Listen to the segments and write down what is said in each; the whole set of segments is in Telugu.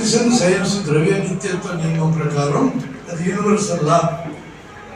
తెలిసిన సైన్స్ ద్రవ్య నిత్యత్వ నియమం ప్రకారం అది యూనివర్సల్ లా.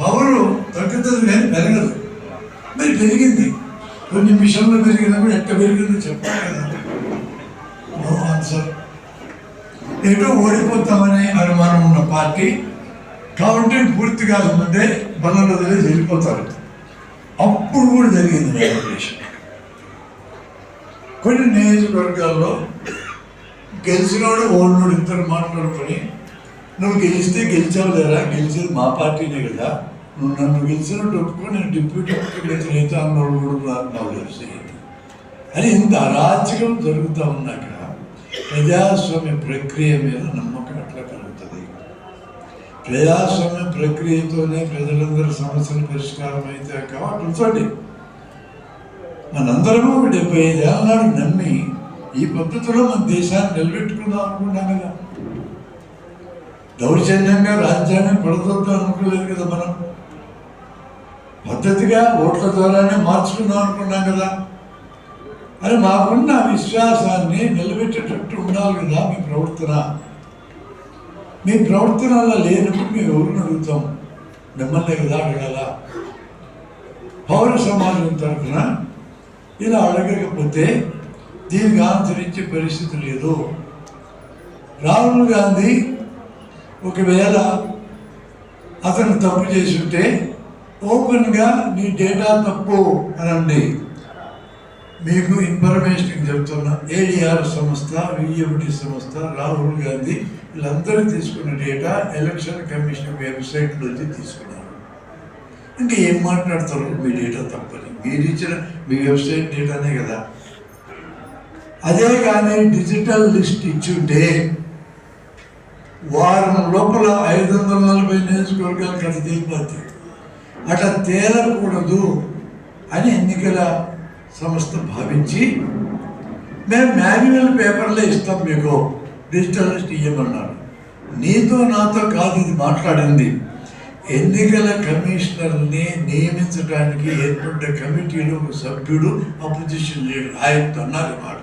పవర్ తగ్గుతుంది కానీ పెరగదు. మరి పెరిగింది. కొన్ని మిషన్లు పెరిగినప్పుడు ఎట్ట పెరిగిందో చెప్పాలి కదా. నో ఆన్సర్ ఎటో ఓడిపోతామనే అనుమానం ఉన్న పార్టీ కౌంటింగ్ పూర్తి కాకముందే బలంలో వదిలేసి వెళ్ళిపోతారు. అప్పుడు కూడా జరిగింది కొన్ని నియోజకవర్గాల్లో గెలిచినోడు ఓడినోడు ఇద్దరు మాట్లాడుకొని నువ్వు గెలిస్తే గెలిచావు లేదా గెలిచేది మా పార్టీనే కదా. నువ్వు నన్ను గెలిచినట్టు ఒప్పుకొని నేను డిప్యూటీ ముఖ్యమంత్రి అయితే అన్నోడు కూడా నాకు తెలిసి అని ఇంత అరాచకం జరుగుతూ ఉన్నాక ప్రజాస్వామ్య ప్రక్రియ మీద నమ్మకం అట్లా కలుగుతుంది? ప్రజాస్వామ్య ప్రక్రియతోనే ప్రజలందరి సమస్యలు పరిష్కారం అయితే కాబట్టి చూడండి మనందరము ఒక డెబ్బై ఏళ్ళ నాడు నమ్మి ఈ పద్ధతిలో మన దేశాన్ని నిలబెట్టుకుందాం అనుకున్నాం కదా. దౌర్జన్యంగా రాజ్యాన్ని పడదొద్దాం అనుకోలేదు కదా మనం. పద్ధతిగా ఓట్ల ద్వారానే మార్చుకుందాం అనుకున్నాం కదా. అని మాకున్న విశ్వాసాన్ని నిలబెట్టేటట్టు ఉండాలి కదా మీ ప్రవర్తన. మీ ప్రవర్తన అలా లేనప్పుడు మేము ఎవరిని అడుగుతాం? మిమ్మల్ని కదా అడగాల. పౌర సమాజం తరఫున ఇలా అడగకపోతే దీనికి ఆచరించే పరిస్థితి లేదు. రాహుల్ గాంధీ ఒకవేళ అతను తప్పు చేసుంటే ఓపెన్గా నీ డేటా తప్పు అనండి. మీకు ఇన్ఫర్మేషన్ చెప్తున్నా. ఏడిఆర్ సంస్థ విఎంటి సంస్థ రాహుల్ గాంధీ వీళ్ళందరూ తీసుకున్న డేటా ఎలక్షన్ కమిషన్ వెబ్సైట్ నుంచి తీసుకున్నారు. ఇంకా ఏం మాట్లాడతారు? మీ డేటా తప్పని. మీరు ఇచ్చిన మీ వెబ్సైట్ డేటానే కదా. అదే కానీ డిజిటల్ లిస్ట్ ఇచ్చుంటే వారం లోపల ఐదు వందల నలభై నియోజకవర్గాలు కడితే తేలిపోతుంది అట్లా తేలకూడదు అని ఎన్నికల సంస్థ భావించి మేము మాన్యువల్ పేపర్లే ఇస్తాం మీకు. డిజిటల్ లిస్ట్ ఇవ్వమన్నారు నీతో నాతో కాదు ఇది మాట్లాడింది. ఎన్నికల కమిషనర్ని నియమించడానికి ఏర్పడ్డ కమిటీలో ఒక సభ్యుడు అపోజిషన్ లీడర్ ఆయనతో అన్నారు మాట.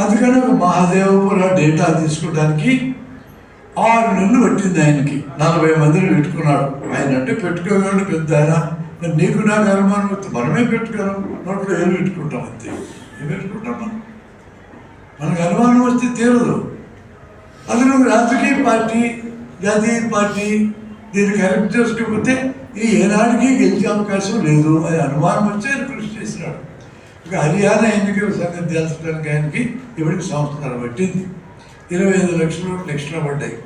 అందుకని మహాదేవపుర డేటా తీసుకోవడానికి ఆరు నెలలు పట్టింది ఆయనకి. నలభై మందిని పెట్టుకున్నాడు. ఆయన అంటే పెట్టుకోగలడు పెద్ద ఆయన. మరి నీకు నాకు అనుమానం వస్తే మనమే పెట్టుకోలేం. నోట్లో ఏం పెట్టుకుంటాం అంతే. ఏం పెట్టుకుంటాం మనం? మనకు అనుమానం వస్తే తీరదు. అది నువ్వు రాజకీయ పార్టీ జాతీయ పార్టీ దీన్ని కరెక్ట్ చేసుకోకపోతే ఈ ఏనాడికి గెలిచే అవకాశం లేదు. అది అనుమానం వచ్చే ఇక హర్యానా ఎన్నికల సంగతి తెలుసుకోవడానికి ఆయనకి ఇప్పటికి సంవత్సరాలు పట్టింది ఇరవై ఐదు లక్షల ఓట్లు ఎక్స్ట్రా పడ్డాయి.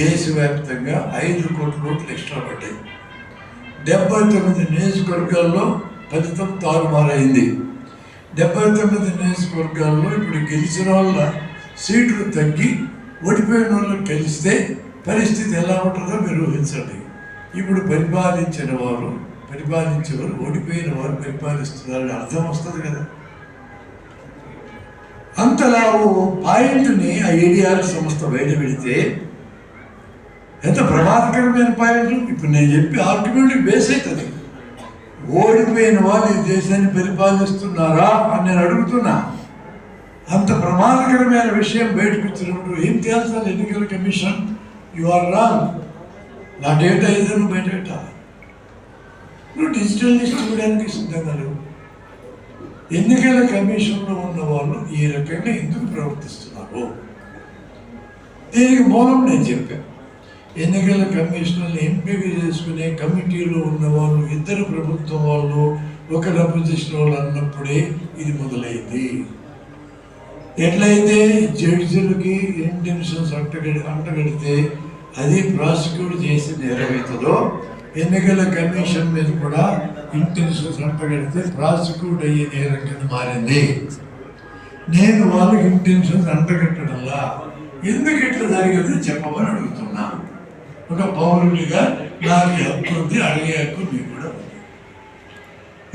దేశవ్యాప్తంగా ఐదు కోట్ల ఓట్లు ఎక్స్ట్రా పడ్డాయి. డెబ్బై తొమ్మిది నియోజకవర్గాల్లో ఫలితం తారుమారైంది. డెబ్బై తొమ్మిది నియోజకవర్గాల్లో ఇప్పుడు గెలిచిన వాళ్ళ సీట్లు తగ్గి ఓడిపోయిన వాళ్ళు గెలిస్తే పరిస్థితి ఎలా ఉంటుందో మీరు ఊహించండి. ఇప్పుడు పరిపాలించిన వారు పరిపాలించేవారు ఓడిపోయిన వారు పరిపాలిస్తున్నారని అర్థం వస్తుంది కదా. అంతలా ఓ పాయింట్ని ఆ ఏడిఆర్ సంస్థ బయట పెడితే ఎంత ప్రమాదకరమైన పాయింట్ ఇప్పుడు నేను చెప్పి ఆర్గ్యుమెంట్ బేస్ అవుతుంది ఓడిపోయిన వాళ్ళు ఈ దేశాన్ని పరిపాలిస్తున్నారా అని నేను అడుగుతున్నా. అంత ప్రమాదకరమైన విషయం బయటకు వచ్చినప్పుడు ఏం తేల్చాలి ఎన్నికల కమిషన్? యు ఆర్ రాంగ్ నా డేటా ఏదైనా బయట పెట్టాలి నువ్వు డిజిటల్ లిస్ట్ ఇవ్వడానికి సిద్ధంగా లేవు. ఎన్నికల కమిషన్లో ఉన్న వాళ్ళు ఈ రకంగా ఎందుకు ప్రవర్తిస్తున్నారు? దీనికి మూలం నేను చెప్పాను. ఎన్నికల కమిషనర్ని ఎంపిక చేసుకునే కమిటీలో ఉన్న వాళ్ళు ఇద్దరు ప్రభుత్వం వాళ్ళు ఒక అపోజిషన్ వాళ్ళు అన్నప్పుడే ఇది మొదలైంది. ఎట్లయితే జడ్జిలకి ఇంటెన్షన్స్ అంటగడి అంటగడితే అది ప్రాసిక్యూట్ చేసి నేరమవుతుందో ఎన్నికల కమిషన్ మీద కూడా ఇంటెన్షన్ అంటగడితే ప్రాసిక్యూట్ అయ్యే నేరం కింద మారింది. నేను వాళ్ళకి ఇంటెన్షన్స్ అంటగట్టడంలా ఎందుకు ఇట్లా జరిగింది చెప్పమని అడుగుతున్నా. ఒక పౌరుడిగా నాకు హక్కు ఉంది అడిగే హక్కు మీకు కూడా ఉంది.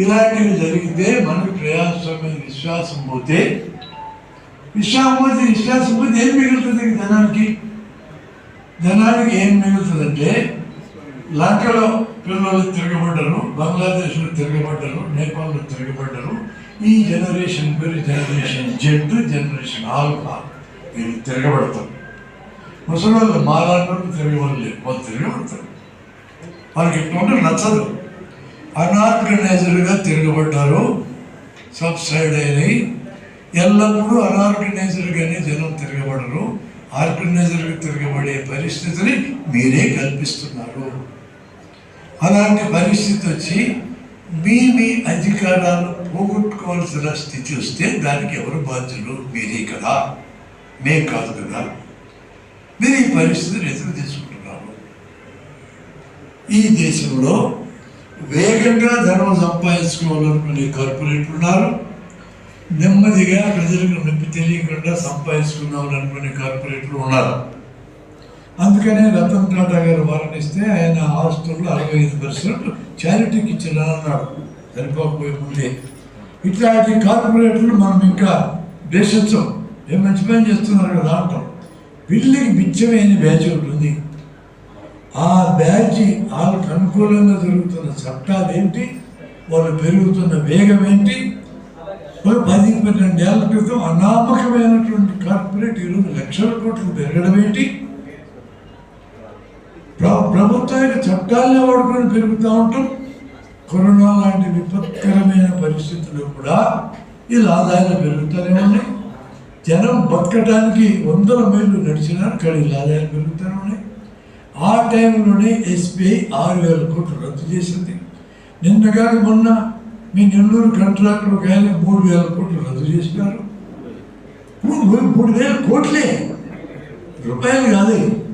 ఇలాంటివి జరిగితే మనకు ప్రజాస్వామ్య విశ్వాసం పోతే విశ్వాసం పోతే విశ్వాసం పోతే ఏం మిగులుతుంది జనానికి? జనానికి ఏం మిగులుతుందంటే లంకలో పిల్లలు తిరగబడ్డరు బంగ్లాదేశ్లో తిరగబడ్డరు నేపాల్లో తిరగబడ్డరు. ఈ జనరేషన్ పేరు జనరేషన్ జెడ్ జనరేషన్ ఆల్ఫా వీళ్ళు తిరగబడతారు. ముసలి వాళ్ళు మాలాంటి వాళ్ళు తిరగబడలేదు లేరు వాళ్ళు తిరగబడతారు. వాళ్ళకి ఎటువంటి నచ్చదు. అనార్గనైజర్గా తిరగబడ్డారు సబ్సైడ్ అయినాయి. ఎల్లప్పుడూ అనార్గనైజర్గానే జనం తిరగబడరు. ఆర్గనైజర్గా తిరగబడే పరిస్థితిని మీరే కల్పిస్తున్నారు. అలాంటి పరిస్థితి వచ్చి మీ మీ అధికారాలు పోగొట్టుకోవాల్సిన స్థితి వస్తే దానికి ఎవరు బాధ్యులు? మీరే కదా. మేం కాదు కదా. మీరు ఈ పరిస్థితిని ఎదురు తీసుకుంటున్నారు. ఈ దేశంలో వేగంగా ధనం సంపాదించుకోవాలనుకునే కార్పొరేట్లు ఉన్నారు. నెమ్మదిగా ప్రజలకు నొప్పి తెలియకుండా సంపాదించుకుందామని కార్పొరేట్లు ఉన్నారు. అందుకనే రతన్ టాటా గారు మరణిస్తే ఆయన హాస్టల్లో అరవై ఐదు పర్సెంట్ చారిటీకి ఇచ్చిన అన్నాడు సరిపోకపోయే ముందే. ఇట్లాంటి కార్పొరేట్లు మనం ఇంకా దేశించం ఏం మంచి పని చేస్తున్నారు కదా అంటాం. వీళ్ళకి మిచ్చమైన బ్యాచ్ ఒకటి ఉంది ఆ బ్యాచ్ వాళ్ళకి అనుకూలంగా జరుగుతున్న చట్టాలు ఏంటి వాళ్ళు పెరుగుతున్న వేగం ఏంటి పది పది పన్నెండేళ్ళ క్రితం అనామకమైనటువంటి కార్పొరేట్ ఈరోజు లక్షల కోట్లు పెరగడం ఏంటి ప్ర- ప్రభుత్వానికి చట్టాలనే వాడుకొని పెరుగుతూ ఉంటాం కరోనా లాంటి విపత్కరమైన పరిస్థితుల్లో కూడా వీళ్ళ ఆదాయాలు పెరుగుతూనే ఉన్నాయి. జనం బతకడానికి వందల మైళ్ళు నడిచినారు కానీ వీళ్ళ ఆదాయాలు పెరుగుతూనే ఉన్నాయి. ఆ టైంలోనే ఎస్బీఐ ఆరు వేల కోట్లు రద్దు చేసింది. నిన్న కాక మొన్న మీ నెల్లూరు కాంట్రాక్టర్ ఒక ఆయన మూడు వేల కోట్లు రద్దు చేసినారు. మూడు మూడు వేల కోట్లే. రూపాయలు కాదు.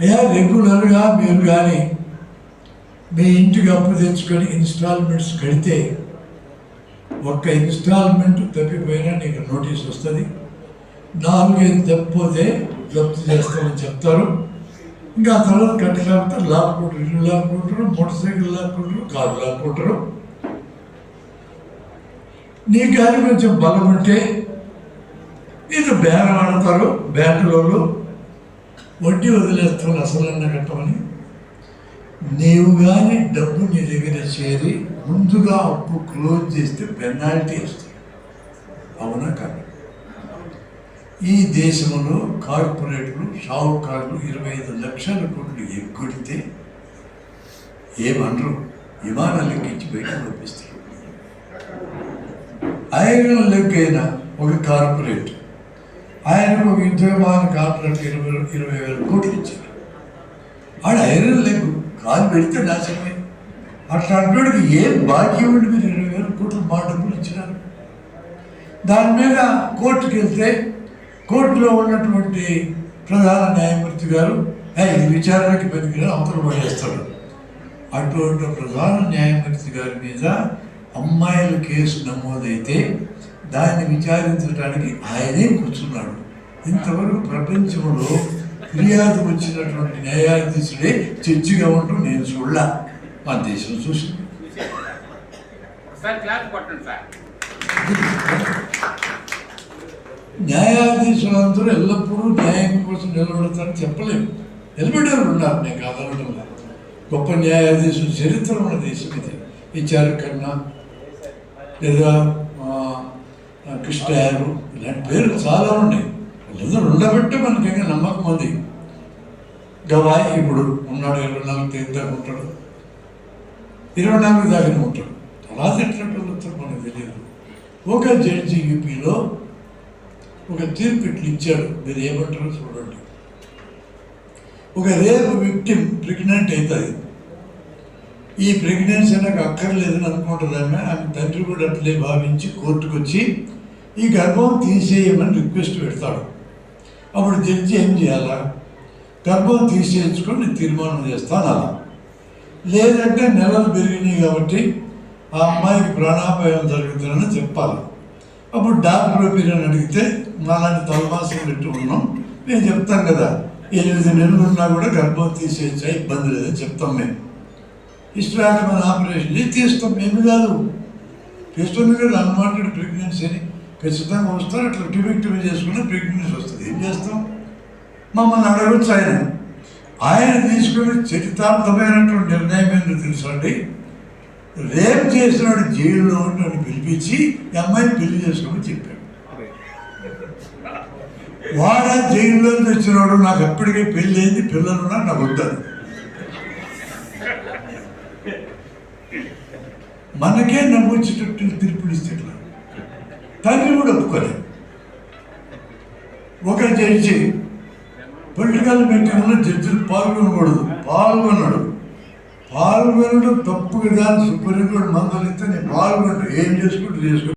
అయ్యా రెగ్యులర్గా మీరు కానీ మీ ఇంటికి అప్పు తెచ్చుకొని ఇన్స్టాల్మెంట్స్ కడితే ఒక్క ఇన్స్టాల్మెంట్ తప్పిపోయినా నీకు నోటీస్ వస్తుంది. నాలుగైదు తప్పిపోతే జప్తు చేస్తామని చెప్తారు. ఇంకా ఆ తర్వాత కట్టలేకపోతే లాక్కుంటారు ఇల్లు లాక్కుంటారు మోటార్ సైకిల్ లాక్కుంటారు కారు లాక్కుంటారు. నీ కానీ కొంచెం బలం ఉంటే ఇది బేరం ఆడతారు బ్యాంకులలో వడ్డీ వదిలేస్తాను అసలన్న కట్టమని. నీవు కానీ డబ్బు నీ దగ్గర చేరి ముందుగా అప్పు క్లోజ్ చేస్తే పెనాల్టీ వస్తుంది. అవునా కాదు? ఈ దేశంలో కార్పొరేట్లు షావుకారులు ఇరవై ఐదు లక్షల కోట్లు ఎగ్గొడితే ఏమనరు? విమానాలు ఎక్కించి బయట పంపిస్తారు ఐరన్ లెగ్ ఒక కార్పొరేట్. ఆయనకు ఒక యుద్ధ కాంట్రాక్ట్ ఇరవై ఇరవై వేల కోట్లు ఇచ్చారు ఆడ ఐరన్ లెగ్ కాలు పెడితే నాశనమే. అట్లాంటి వాడికి ఏం బాకీ ఉండి మీరు ఇరవై వేల కోట్లు మా డబ్బులు ఇచ్చినారు? దాని మీద కోర్టుకి వెళ్తే కోర్టులో ఉన్నటువంటి ప్రధాన న్యాయమూర్తి గారు "ఏయ్, ఇది విచారణకి పనికిరా అవతల పడేస్తాడు అటువంటి ప్రధాన న్యాయమూర్తి గారి మీద అమ్మాయిల కేసు నమోదైతే దాన్ని విచారించడానికి ఆయనే కూర్చున్నాడు. ఇంతవరకు ప్రపంచంలో ఫిర్యాదు వచ్చినటువంటి న్యాయాధీశుడే జడ్జిగా ఉంటూ నేను చూడలా. మన దేశం సార్ న్యాయాధీశులందరూ ఎల్లప్పుడూ న్యాయం కోసం నిలబడతారని చెప్పలేము. నిలబడేవారు ఉన్నారు నేను కాదనడం. గొప్ప న్యాయాధీశుల చరిత్ర ఉన్న దేశం ఇది. విచార కన్నా లేదా ఆ, ఇలాంటి పేర్లు చాలా ఉన్నాయి. వాళ్ళందరూ ఉండబట్టే మనకి ఇంకా నమ్మకం అది. గవాయి ఇప్పుడు ఉన్నాడు ఇరవై నాలుగు తేదీ దాకా ఉంటాడు. ఇరవై నాలుగు దాకానే ఉంటాడు. తర్వాత తిట్టినట్టు వాళ్ళు మనకు తెలియదు. ఒక జడ్జి యూపీలో ఒక తీర్పు ఇట్లా ఇచ్చాడు. మీరు ఏమంటారో చూడండి. ఒక రేపు విక్టిమ్ ప్రెగ్నెంట్ అవుతుంది ఈ ప్రెగ్నెన్సీ నాకు అక్కర్లేదని అనుకుంటుంది ఆమె ఆమె తండ్రి కూడా అట్లే భావించి కోర్టుకు వచ్చి ఈ గర్భం తీసేయమని రిక్వెస్ట్ పెడతాడు. అప్పుడు జడ్జి ఏం చేయాలా? గర్భం తీసేయించుకొని నేను తీర్మానం చేస్తాను అలా లేదంటే నెలలు పెరిగినాయి కాబట్టి ఆ అమ్మాయికి ప్రాణాపాయం జరుగుతుందని చెప్పాలి. అప్పుడు డాక్టర్ ఒపీనియన్ అడిగితే మాలాంటి తలమాసం పెట్టి ఉన్నాం. నేను చెప్తాను కదా ఎనిమిది నెలలు ఉన్నా కూడా గర్భం తీసేయచ్చా ఇబ్బంది లేదని చెప్తాం మేము. హిస్టరాటమైన ఆపరేషన్ ఇది తీస్తాం. మేము కాదు. తీస్తుంది కదా అన్వాంటెడ్ ప్రెగ్నెన్సీ అని ఖచ్చితంగా వస్తారు. అట్లా టిబెక్టివ్ చేసుకుని ప్రెగ్నెన్సీ వస్తుంది. ఏం చేస్తాం? మమ్మల్ని అడగచ్చు ఆయన. ఆయన తీసుకుని చరితార్థమైనటువంటి నిర్ణయం ఏంటో తెలుసండి రేప్ చేసినాడు జైల్లో నన్ను పిలిపించి అమ్మాయిని పెళ్ళి చేసుకోమని చెప్పాడు. వాడ జైల్లో నుంచి నాకు ఎప్పటికే పెళ్ళి అయింది పిల్లలు నాకు వద్దాను మనకే నవ్వొచ్చేటట్టు తీర్పుడిస్తే ఎట్లా? తండ్రి కూడా ఒప్పుకోలేదు ఒకరు జడ్జి పొలిటికల్ మీటింగ్లో జడ్జిలు పాల్గొనకూడదు పాల్గొన్నాడు. పాల్గొనడం తప్పు కదా అని సుప్రీంకోర్టు మందలిస్తే నేను పాల్గొంటాను ఏం చేసుకుంటూ చేసుకుంటాను